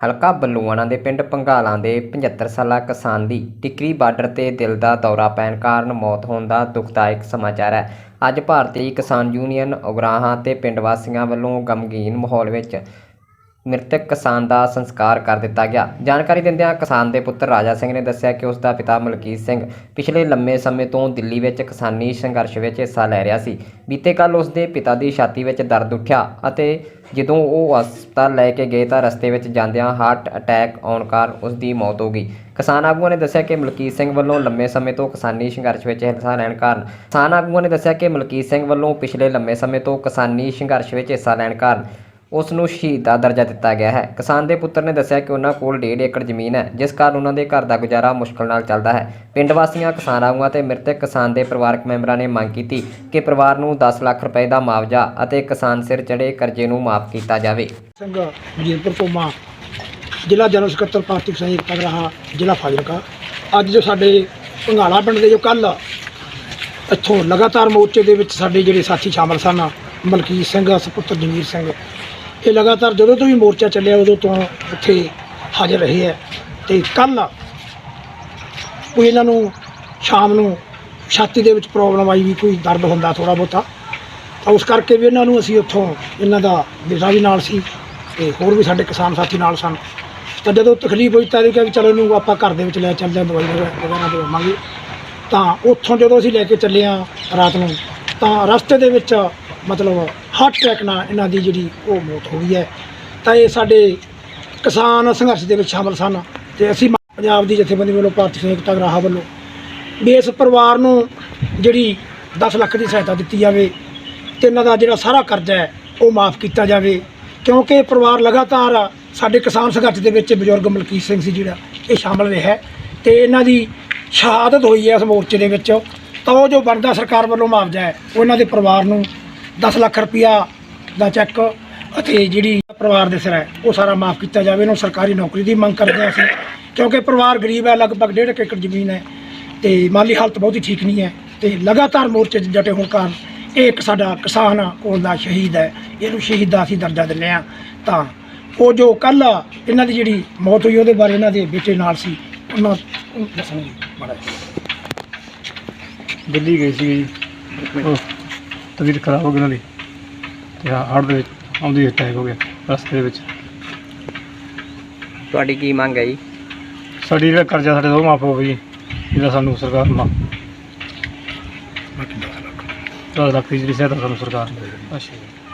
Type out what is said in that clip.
ਹਲਕਾ ਬੱਲੂਆਣਾ ਦੇ ਪਿੰਡ ਪੰਗਾਲਾਂ ਦੇ 75 ਸਾਲਾ ਕਿਸਾਨ ਦੀ ਟਿਕਰੀ ਬਾਰਡਰ ਤੇ ਦਿਲ ਦਾ ਦੌਰਾ ਪੈਣ ਕਾਰਨ ਮੌਤ ਹੋਣ ਦਾ ਦੁਖਦਾਇਕ ਸਮਾਚਾਰ ਹੈ। ਅੱਜ ਭਾਰਤੀ ਕਿਸਾਨ ਯੂਨੀਅਨ ਉਗਰਾਹਾਂ ਤੇ ਪਿੰਡ ਵਾਸੀਆਂ ਵੱਲੋਂ ਗਮਗੀਨ ਮਾਹੌਲ ਵਿੱਚ ਮ੍ਰਿਤਕ ਕਿਸਾਨ ਦਾ ਸੰਸਕਾਰ ਕਰ ਦਿੱਤਾ ਗਿਆ। ਜਾਣਕਾਰੀ ਦਿੰਦਿਆਂ ਕਿਸਾਨ ਦੇ ਪੁੱਤਰ ਰਾਜਾ ਸਿੰਘ ਨੇ ਦੱਸਿਆ ਕਿ ਉਸ ਦਾ ਪਿਤਾ ਮਲਕੀਤ ਸਿੰਘ ਪਿਛਲੇ ਲੰਮੇ ਸਮੇਂ ਤੋਂ ਦਿੱਲੀ ਵਿੱਚ ਕਿਸਾਨੀ ਸੰਘਰਸ਼ ਵਿੱਚ ਹਿੱਸਾ ਲੈ ਰਿਹਾ ਸੀ। ਬੀਤੇ ਕੱਲ ਉਸ ਦੇ ਪਿਤਾ ਦੀ ਛਾਤੀ ਵਿੱਚ ਦਰਦ ਉੱਠਿਆ ਅਤੇ ਜਦੋਂ ਉਹ ਹਸਪਤਾਲ ਲੈ ਕੇ ਗਏ ਤਾਂ ਰਸਤੇ ਵਿੱਚ ਜਾਂਦਿਆਂ ਹਾਰਟ ਅਟੈਕ ਆਉਣ ਕਾਰਨ ਉਸ ਦੀ ਮੌਤ ਹੋ ਗਈ। ਕਿਸਾਨ ਆਗੂਆਂ ਨੇ ਦੱਸਿਆ ਕਿ ਮਲਕੀਤ ਸਿੰਘ ਵੱਲੋਂ ਲੰਮੇ ਸਮੇਂ ਤੋਂ ਕਿਸਾਨੀ ਸੰਘਰਸ਼ ਵਿੱਚ ਹਿੱਸਾ ਲੈਣ ਕਾਰਨ ਕਿਸਾਨ ਆਗੂਆਂ ਨੇ ਦੱਸਿਆ ਕਿ ਮਲਕੀਤ ਸਿੰਘ ਵੱਲੋਂ ਪਿਛਲੇ ਲੰਮੇ ਸਮੇਂ ਤੋਂ ਕਿਸਾਨੀ ਸੰਘਰਸ਼ ਵਿੱਚ ਹਿੱਸਾ ਲੈਣ ਕਾਰਨ ਉਸ ਨੂੰ ਸ਼ਹੀਦ ਦਾ ਦਰਜਾ ਦਿੱਤਾ ਗਿਆ ਹੈ। ਕਿਸਾਨ ਦੇ ਪੁੱਤਰ ਨੇ ਦੱਸਿਆ ਕਿ ਉਹਨਾਂ ਕੋਲ 1.5 ਏਕੜ ਜ਼ਮੀਨ ਹੈ, ਜਿਸ ਕਾਰਨ ਉਹਨਾਂ ਦੇ ਘਰ ਦਾ ਗੁਜ਼ਾਰਾ ਮੁਸ਼ਕਲ ਨਾਲ ਚੱਲਦਾ ਹੈ। ਪਿੰਡ ਵਾਸੀਆਂ, ਕਿਸਾਨ ਆਗੂਆਂ ਤੇ ਮ੍ਰਿਤਕ ਕਿਸਾਨ ਦੇ ਪਰਿਵਾਰਕ ਮੈਂਬਰਾਂ ਨੇ ਮੰਗ ਕੀਤੀ ਕਿ ਪਰਿਵਾਰ ਨੂੰ 10 ਲੱਖ ਰੁਪਏ ਦਾ ਮੁਆਵਜ਼ਾ ਅਤੇ ਕਿਸਾਨ ਸਿਰ ਚੜੇ ਕਰਜ਼ੇ ਨੂੰ ਮਾਫ ਕੀਤਾ ਜਾਵੇ। ਸਿੰਘ ਮਜੀਦਪੁਰ ਤੋਮਾ ਜ਼ਿਲ੍ਹਾ ਜਨਰਲ ਸਕੱਤਰ ਪਾਰਟੀ ਕਿਸਾਨ ਏਕਤਾ ਗਰਾਹਾ ਜ਼ਿਲ੍ਹਾ ਫਾਜ਼ਿਲਕਾ। ਅੱਜ ਜੋ ਸਾਡੇ ਭੰਗਾਲਾ ਪਿੰਡ ਦੇ ਜੋ ਕੱਲ ਇੱਥੋਂ ਲਗਾਤਾਰ ਮੋਰਚੇ ਦੇ ਵਿੱਚ ਸਾਡੇ ਜਿਹੜੇ ਸਾਥੀ ਸ਼ਾਮਲ ਸਨ, ਮਲਕੀਤ ਸਿੰਘ, ਸੁਪੁੱਤਰ ਜਮੀਰ ਸਿੰਘ ਇਹ ਲਗਾਤਾਰ ਜਦੋਂ ਤੋਂ ਵੀ ਮੋਰਚਾ ਚੱਲਿਆ, ਉਦੋਂ ਤੋਂ ਇੱਥੇ ਹਾਜ਼ਰ ਰਹੇ ਹੈ। ਤੇ ਕੱਲ ਕੋਈ ਇਹਨਾਂ ਨੂੰ ਸ਼ਾਮ ਨੂੰ ਛਾਤੀ ਦੇ ਵਿੱਚ ਪ੍ਰੋਬਲਮ ਆਈ ਵੀ ਕੋਈ ਦਰਦ ਹੁੰਦਾ ਥੋੜਾ ਬਹੁਤਾ, ਤਾਂ ਉਸ ਕਰਕੇ ਵੀ ਇਹਨਾਂ ਨੂੰ ਅਸੀਂ ਉੱਥੋਂ ਇਹਨਾਂ ਦਾ ਬੇਟਾ ਵੀ ਨਾਲ ਸੀ ਤੇ ਹੋਰ ਵੀ ਸਾਡੇ ਕਿਸਾਨ ਸਾਥੀ ਨਾਲ ਸਨ। ਤਾਂ ਜਦੋਂ ਤਕਲੀਫ ਹੋਈ ਤਾਂ ਇਹ ਕਿਹਾ ਵੀ ਚਲੋ ਇਹਨੂੰ ਆਪਾਂ ਘਰ ਦੇ ਵਿੱਚ ਲੈ ਚੱਲਦੇ ਹਾਂ, ਦਵਾਈ ਵਗੈਰਾ ਵਗੈਰਾ ਦੇਵਾਂਗੇ ਤਾਂ ਉੱਥੋਂ ਜਦੋਂ ਅਸੀਂ ਲੈ ਕੇ ਚੱਲੇ ਹਾਂ ਰਾਤ ਨੂੰ, ਤਾਂ ਰਸਤੇ ਦੇ ਵਿੱਚ ਮਤਲਬ ਹਾਰਟ ਅਟੈਕ ਨਾਲ ਇਹਨਾਂ ਦੀ ਜਿਹੜੀ ਉਹ ਮੌਤ ਹੋ ਗਈ ਹੈ। ਤਾਂ ਇਹ ਸਾਡੇ ਕਿਸਾਨ ਸੰਘਰਸ਼ ਦੇ ਵਿੱਚ ਸ਼ਾਮਲ ਸਨ ਤੇ ਅਸੀਂ ਪੰਜਾਬ ਦੀ ਜਥੇਬੰਦੀ ਵੱਲੋਂ ਭਾਰਤੀ ਸੰਯੁਕਤ ਗਰਾਹਾ ਵੱਲੋਂ ਵੀ ਇਸ ਪਰਿਵਾਰ ਨੂੰ ਜਿਹੜੀ 10 ਲੱਖ ਦੀ ਸਹਾਇਤਾ ਦਿੱਤੀ ਜਾਵੇ ਤੇ ਇਹਨਾਂ ਦਾ ਜਿਹੜਾ ਸਾਰਾ ਕਰਜ਼ਾ ਹੈ, ਉਹ ਮਾਫ ਕੀਤਾ ਜਾਵੇ। ਕਿਉਂਕਿ ਇਹ ਪਰਿਵਾਰ ਲਗਾਤਾਰ ਸਾਡੇ ਕਿਸਾਨ ਸੰਘਰਸ਼ ਦੇ ਵਿੱਚ ਬਜ਼ੁਰਗ ਮਲਕੀਤ ਸਿੰਘ ਸੀ ਜਿਹੜਾ, ਇਹ ਸ਼ਾਮਲ ਰਿਹਾ ਹੈ ਤੇ ਇਹਨਾਂ ਦੀ ਸ਼ਹਾਦਤ ਹੋਈ ਹੈ ਇਸ ਮੋਰਚੇ ਦੇ ਵਿੱਚ। ਤਾਂ ਉਹ ਜੋ ਬਣਦਾ ਸਰਕਾਰ ਵੱਲੋਂ ਮੁਆਵਜ਼ਾ ਹੈ, ਉਹ ਇਹਨਾਂ ਦੇ ਪਰਿਵਾਰ ਨੂੰ 10 ਲੱਖ ਰੁਪਇਆ ਦਾ ਚੈੱਕ ਅਤੇ ਜਿਹੜੀ ਪਰਿਵਾਰ ਦੇ ਸਿਰ ਹੈ ਉਹ ਸਾਰਾ ਮਾਫ ਕੀਤਾ ਜਾਵੇ। ਇਹਨੂੰ ਸਰਕਾਰੀ ਨੌਕਰੀ ਦੀ ਮੰਗ ਕਰਦੇ ਹਾਂ ਅਸੀਂ ਕਿਉਂਕਿ ਪਰਿਵਾਰ ਗਰੀਬ ਹੈ ਲਗਭਗ ਡੇਢ ਕੁ ਏਕੜ ਜ਼ਮੀਨ ਹੈ ਤੇ ਮਾਲੀ ਹਾਲਤ ਬਹੁਤ ਹੀ ਠੀਕ ਨਹੀਂ ਹੈ ਤੇ ਲਗਾਤਾਰ ਮੋਰਚੇ 'ਚ ਡਟੇ ਹੋਣ ਕਾਰਨ ਇਹ ਇੱਕ ਸਾਡਾ ਕਿਸਾਨ ਕੋਲ ਦਾ ਸ਼ਹੀਦ ਹੈ। ਇਹਨੂੰ ਸ਼ਹੀਦ ਦਾ ਅਸੀਂ ਦਰਜਾ ਦਿੰਦੇ ਹਾਂ। ਤਾਂ ਉਹ ਜੋ ਕੱਲ ਇਹਨਾਂ ਦੀ ਜਿਹੜੀ ਮੌਤ ਹੋਈ ਉਹਦੇ ਬਾਰੇ ਇਹਨਾਂ ਦੇ ਬੇਟੇ ਨਾਲ ਸੀ ਉਹਨਾਂ ਉਹ ਦੱਸਣਗੇ ਮਾੜਾ। ਦਿੱਲੀ ਗਈ ਸੀ ਜੀ। ਉਹ ਤਬੀਅਤ ਖਰਾਬ ਹੋ ਗਈ ਉਹਨਾਂ ਦੀ ਤੇ ਹਾਰਟ ਦੇ ਵਿੱਚ ਆਉਂਦੀ ਅਟੈਕ ਹੋ ਗਿਆ ਰਸਤੇ ਦੇ ਵਿੱਚ। ਤੁਹਾਡੀ ਕੀ ਮੰਗ ਹੈ ਜੀ? ਸਾਡੀ ਜਿਹੜਾ ਕਰਜ਼ਾ ਸਾਡੇ ਤੋਂ ਮਾਫ ਹੋਵੇ ਜੀ ਇਹਦਾ ਸਾਨੂੰ ਸਰਕਾਰ ਮਾਫ। ਬਾਕੀ ਦਸ ਲੱਖ। 10 ਲੱਖ ਦੀ ਜਿਹੜੀ ਸਹਾਇਤਾ ਸਾਨੂੰ ਸਰਕਾਰ ਅੱਛਾ ਜੀ।